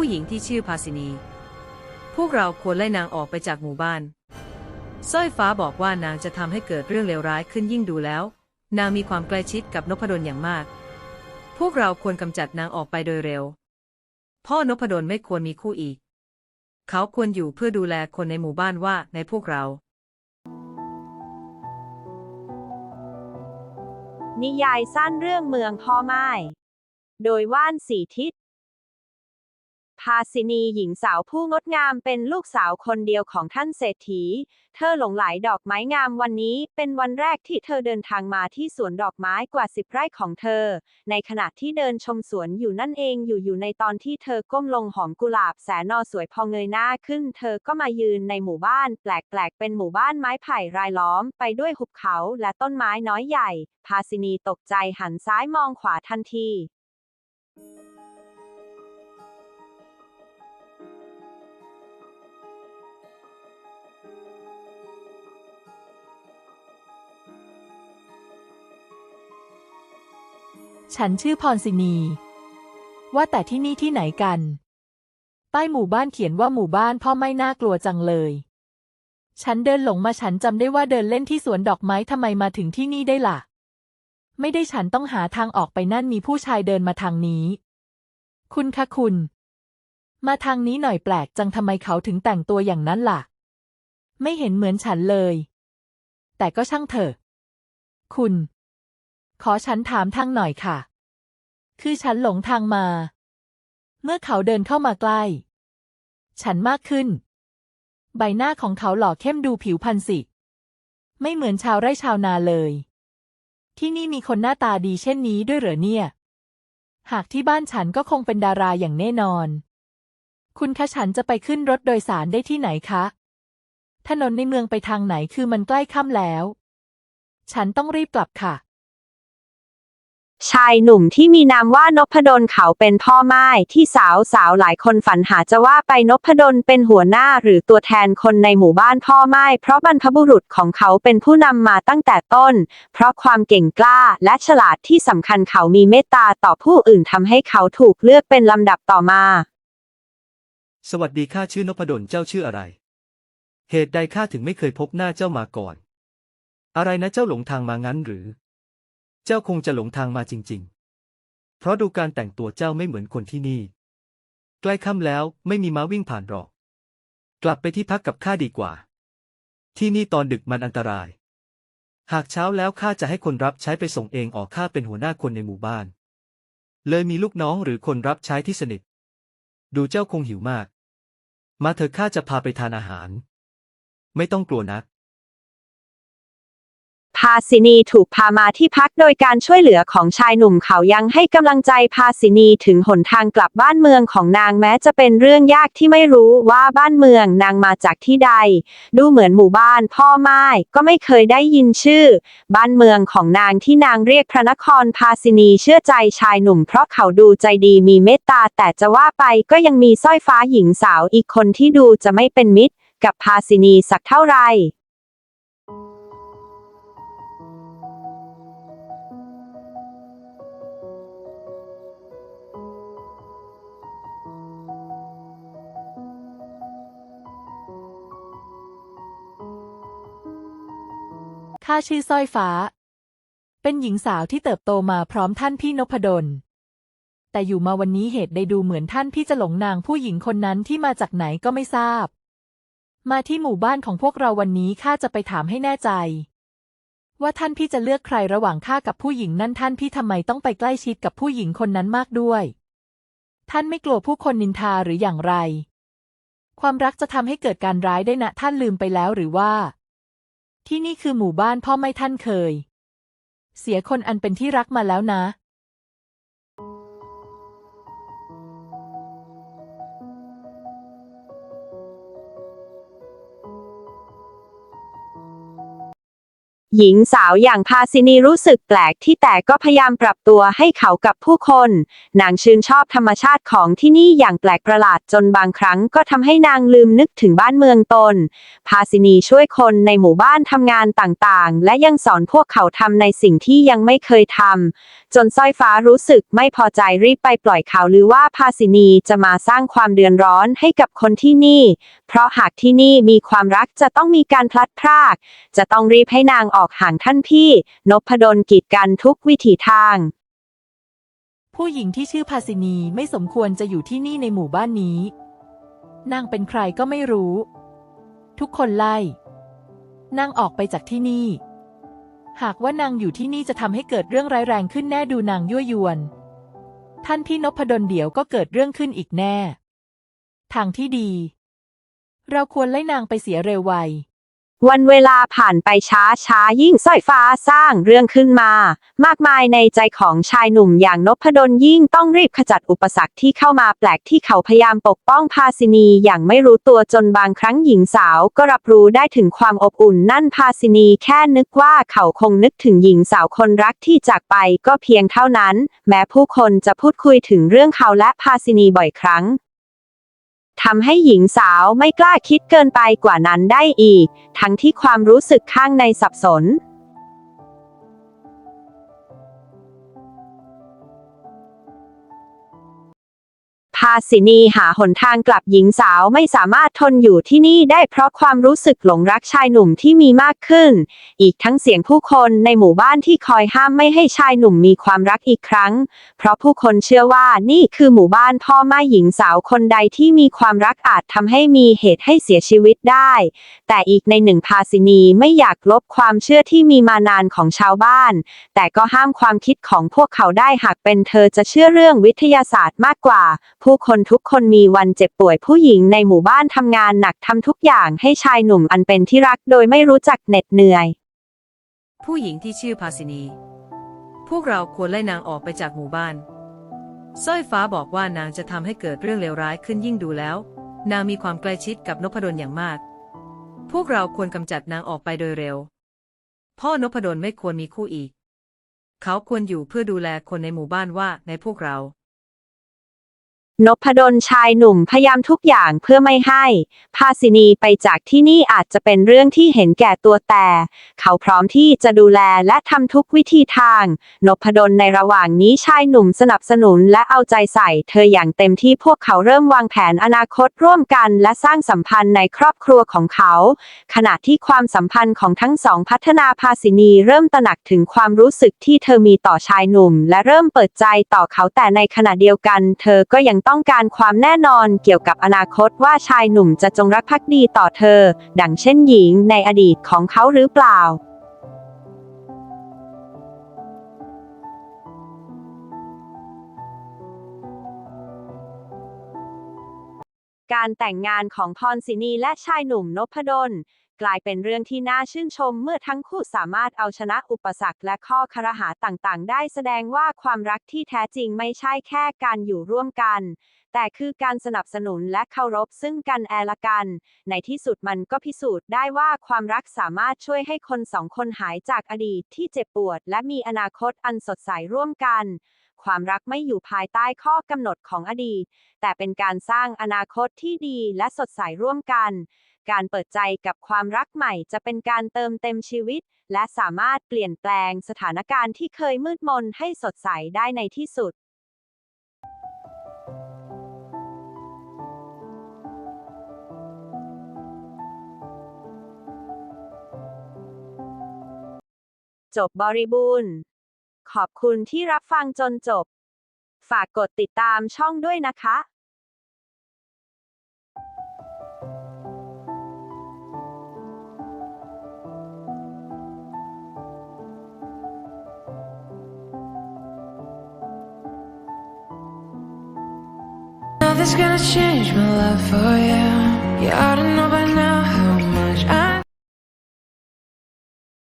ผู้หญิงที่ชื่อภาสินี พวกเราควรไล่นางออกไปจากหมู่บ้านสร้อยฟ้าบอกว่านางจะทำให้เกิดเรื่องเลวร้ายขึ้นยิ่งดูแล้ว นางมีความใกล้ชิดกับนพดลอย่างมาก พวกเราควรกำจัดนางออกไปโดยเร็ว พ่อนพดลไม่ควรมีคู่อีก เขาควรอยู่เพื่อดูแลคนในหมู่บ้านว่าในพวกเรา นิยายสั้นเรื่องเมืองพ่อไม้ โดยว่านสีทิศ ภาสินีหญิงสาวผู้งดงามเป็นลูกสาวคนเดียวของท่านเศรษฐี เธอหลงไหลดอกไม้งามวันนี้เป็นวันแรกที่เธอเดินทางมาที่สวนดอกไม้กว่าสิบไร่ของเธอ ในขณะที่เดินชมสวนอยู่นั่นเองอยู่อยู่ในตอนที่เธอก้มลงหอมกุหลาบแสนนอสวยพอเงยหน้าขึ้น เธอก็มายืนในหมู่บ้านแปลกๆ เป็นหมู่บ้านไม้ไผ่รายล้อมไปด้วยหุบเขาและต้นไม้น้อยใหญ่ภาสินีตกใจหันซ้ายมองขวาทันที ฉันชื่อพรศินี ว่าแต่ที่นี่ที่ไหนกัน ป้ายหมู่บ้านเขียนว่าหมู่บ้านพ่อไม่น่ากลัวจังเลย ฉันเดินหลงมาฉันจำได้ว่าเดินเล่นที่สวนดอกไม้ทำไมมาถึงที่นี่ได้ล่ะ ไม่ได้ฉันต้องหาทางออกไปนั่นมีผู้ชายเดินมาทางนี้ คุณคะคุณ มาทางนี้หน่อยแปลกจังทำไมเขาถึงแต่งตัวอย่างนั้นล่ะ ไม่เห็นเหมือนฉันเลย แต่ก็ช่างเถอะ คุณ ขอฉันถามทางหน่อยค่ะ คือฉันหลงทางมา เมื่อเขาเดินเข้ามาใกล้ ฉันมากขึ้น ใบหน้าของเขาหล่อเข้มดูผิวพรรณสิ ไม่เหมือนชาวไร่ชาวนาเลย ที่นี่มีคนหน้าตาดีเช่นนี้ด้วยเหรอเนี่ย หากที่บ้านฉันก็คงเป็นดาราอย่างแน่นอน คุณคะฉันจะไปขึ้นรถโดยสารได้ที่ไหนคะ ถนนในเมืองไปทางไหนคือมันใกล้ค่ำแล้ว ฉันต้องรีบกลับค่ะ ชายหนุ่มที่มีนามว่านพดลเขาเป็นพ่อไม้ที่สาวสาวหลายคนฝันหาจะว่าไปนพดลเป็นหัวหน้าหรือตัวแทนคนในหมู่บ้านพ่อไม้เพราะบรรพบุรุษของเขาเป็นผู้นำมาตั้งแต่ต้น เพราะความเก่งกล้าและฉลาดที่สำคัญเขามีเมตตาต่อผู้อื่นทำให้เขาถูกเลือกเป็นลำดับต่อมา สวัสดีข้าชื่อนพดลเจ้าชื่ออะไร เหตุใดข้าถึงไม่เคยพบหน้าเจ้ามาก่อน อะไรนะเจ้าหลงทางมางั้นหรือ เจ้าคงจะหลงทางมาจริง ๆ เพราะดูการแต่งตัวเจ้าไม่เหมือนคนที่นี่ ใกล้ค่ำแล้วไม่มีม้าวิ่งผ่านหรอก กลับไปที่พักกับข้าดีกว่า ที่นี่ตอนดึกมันอันตราย หากเช้าแล้วข้าจะให้คนรับใช้ไปส่งเองออกข้าเป็นหัวหน้าคนในหมู่บ้าน เลยมีลูกน้องหรือคนรับใช้ที่สนิท ดูเจ้าคงหิวมาก มาเถอะข้าจะพาไปทานอาหาร ไม่ต้องกลัวนะ ภาสินีถูกพามาที่พักโดยการช่วยเหลือของชายหนุ่มเขายังให้กำลังใจภาสินีถึงหนทางกลับบ้านเมืองของนางแม้จะเป็นเรื่องยากที่ไม่รู้ว่าบ้านเมืองนางมาจากที่ใด ดูเหมือนหมู่บ้านพ่อไม้ก็ไม่เคยได้ยินชื่อ บ้านเมืองของนางที่นางเรียกพระนครภาสินีเชื่อใจชายหนุ่ม เพราะเขาดูใจดีมีเมตตาแต่จะว่าไปก็ยังมีสร้อยฟ้าหญิงสาวอีกคนที่ดูจะไม่เป็นมิตร กับภาสินีสักเท่าไหร่ ข้าชื่อสร้อยฟ้า เป็นหญิงสาวที่เติบโตมาพร้อมท่านพี่นพดล แต่อยู่มาวันนี้เหตุใดดูเหมือนท่านพี่จะหลงนางผู้หญิงคนนั้นที่มาจากไหนก็ไม่ทราบ มาที่หมู่บ้านของพวกเราวันนี้ข้าจะไปถามให้แน่ใจ ว่าท่านพี่จะเลือกใครระหว่างข้ากับผู้หญิงนั่นท่านพี่ทำไมต้องไปใกล้ชิดกับผู้หญิงคนนั้นมากด้วย ท่านไม่กลัวผู้คนนินทาหรืออย่างไร ความรักจะทำให้เกิดการร้ายได้นะท่านลืมไปแล้วหรือว่า ที่นี่คือหมู่บ้านพ่อไม่ท่านเคย เสียคนอันเป็นที่รักมาแล้วนะ หญิงสาวอย่างพาซินีรู้สึกแปลกที่แต่ก็พยายามปรับตัวให้เขากับผู้คน นางชื่นชอบธรรมชาติของที่นี่อย่างแปลกประหลาดจนบางครั้งก็ทำให้นางลืมนึกถึงบ้านเมืองตน พาซินีช่วยคนในหมู่บ้านทำงานต่างๆ และยังสอนพวกเขาทำในสิ่งที่ยังไม่เคยทำจนสร้อยฟ้ารู้สึกไม่พอใจรีบไปปล่อยข่าวลือว่าพาสินีจะมาสร้างความเดือดร้อนให้กับคนที่นี่ เพราะหากที่นี่มีความรักจะต้องมีการพลัดพราก จะต้องรีบให้นางออกห่างท่านพี่ นพดลกีดกันทุกวิถีทาง ผู้หญิงที่ชื่อภาสินีไม่สมควรจะอยู่ที่นี่ในหมู่บ้านนี้ นางเป็นใครก็ไม่รู้ ทุกคนไล่ นางออกไปจากที่นี่ หากว่านางอยู่ที่นี่จะทำให้เกิดเรื่องร้ายแรงขึ้นแน่ดูนางยั่วยวน ท่านพี่นพดลเดี๋ยวก็เกิดเรื่องขึ้นอีกแน่ ทางที่ดี เราควรไล่นางไปเสียเร็วไว วันเวลาผ่านไปช้าช้ายิ่งสร้อยฟ้าสร้างเรื่องขึ้นมา มากมายในใจของชายหนุ่มอย่างนพดลยิ่งต้องรีบขจัดอุปสรรคที่เข้ามาแปลกที่เขาพยายามปกป้องภาสินีอย่างไม่รู้ตัวจนบางครั้งหญิงสาวก็รับรู้ได้ถึงความอบอุ่นนั่นภาสินีแค่นึกว่าเขาคงนึกถึงหญิงสาวคนรักที่จากไปก็เพียงเท่านั้น แม้ผู้คนจะพูดคุยถึงเรื่องเขาและภาสินีบ่อยครั้ง ทำให้หญิงสาวไม่กล้าคิดเกินไปกว่านั้นได้อีก ทั้งที่ความรู้สึกข้างในสับสน ภาสินีหาหนทางกลับหญิงสาวไม่สามารถทนอยู่ที่นี่ได้เพราะความรู้สึกหลงรักชายหนุ่มที่มีมากขึ้น อีกทั้งเสียงผู้คนในหมู่บ้านที่คอยห้ามไม่ให้ชายหนุ่มมีความรักอีกครั้ง เพราะผู้คนเชื่อว่านี่คือหมู่บ้านพ่อแม่หญิงสาวคนใดที่มีความรักอาจทำให้มีเหตุให้เสียชีวิตได้ แต่อีกในหนึ่งภาสินีไม่อยากลบความเชื่อที่มีมานานของชาวบ้าน แต่ก็ห้ามความคิดของพวกเขาได้หากเป็นเธอจะเชื่อเรื่องวิทยาศาสตร์มากกว่าผู้คนทุกคนมีวันเจ็บป่วยผู้หญิงในหมู่บ้านทำงานหนักทำทุกอย่างให้ชายหนุ่มอันเป็นที่รักโดยไม่รู้จักเหน็ดเหนื่อย ผู้หญิงที่ชื่อภาสินี พวกเราควรไล่นางออกไปจากหมู่บ้านสร้อยฟ้าบอกว่านางจะทำให้เกิดเรื่องเลวร้ายขึ้นยิ่งดูแล้ว นางมีความใกล้ชิดกับนพดลอย่างมาก พวกเราควรกำจัดนางออกไปโดยเร็ว พ่อนพดลไม่ควรมีคู่อีก เขาควรอยู่เพื่อดูแลคนในหมู่บ้านว่าในพวกเรา นพดลชายหนุ่มพยายามทุกอย่างเพื่อไม่ให้ ภาสินีไปจากที่นี่อาจจะเป็นเรื่องที่เห็นแก่ตัวแต่ เขาพร้อมที่จะดูแลและทำทุกวิธีทาง นพดลในระหว่างนี้ชายหนุ่มสนับสนุนและเอาใจใส่ เธออย่างเต็มที่พวกเขาเริ่มวางแผนอนาคตร่วมกัน และสร้างสัมพันธ์ในครอบครัวของเขา ขณะที่ความสัมพันธ์ของทั้งสองพัฒนาภาสินีเริ่มตระหนักถึงความรู้สึกที่เธอมีต่อชายหนุ่ม และเริ่มเปิดใจต่อเขาแต่ในขณะเดียวกัน เธอก็ยังต้องการความแน่นอนเกี่ยวกับอนาคตว่าชายหนุ่มจะจงรักภักดีต่อเธอ ดังเช่นหญิงในอดีตของเขาหรือเปล่าการแต่งงานของพรศินีและชายหนุ่มนพดล กลายเป็นเรื่องที่น่าชื่นชมเมื่อทั้งคู่สามารถเอาชนะอุปสรรคและข้อครหาต่างๆ ได้แสดงว่าความรักที่แท้จริงไม่ใช่แค่การอยู่ร่วมกัน แต่คือการสนับสนุนและเคารพซึ่งกันและละกัน ในที่สุดมันก็พิสูจน์ได้ว่าความรักสามารถช่วยให้คนสองคนหายจากอดีตที่เจ็บปวด และมีอนาคตอันสดใสร่วมกันความรักไม่อยู่ภายใต้ข้อกำหนดของอดีต แต่เป็นการสร้างอนาคตที่ดีและสดใสร่วมกัน การเปิดใจกับความรักใหม่จะเป็นการเติมเต็มชีวิต และสามารถเปลี่ยนแปลงสถานการณ์ที่เคยมืดมนให้สดใสได้ในที่สุด จบบริบูรณ์ ขอบคุณที่รับฟังจนจบ ฝากกดติดตามช่องด้วยนะคะ it's gonna change my love for you. You ought to know.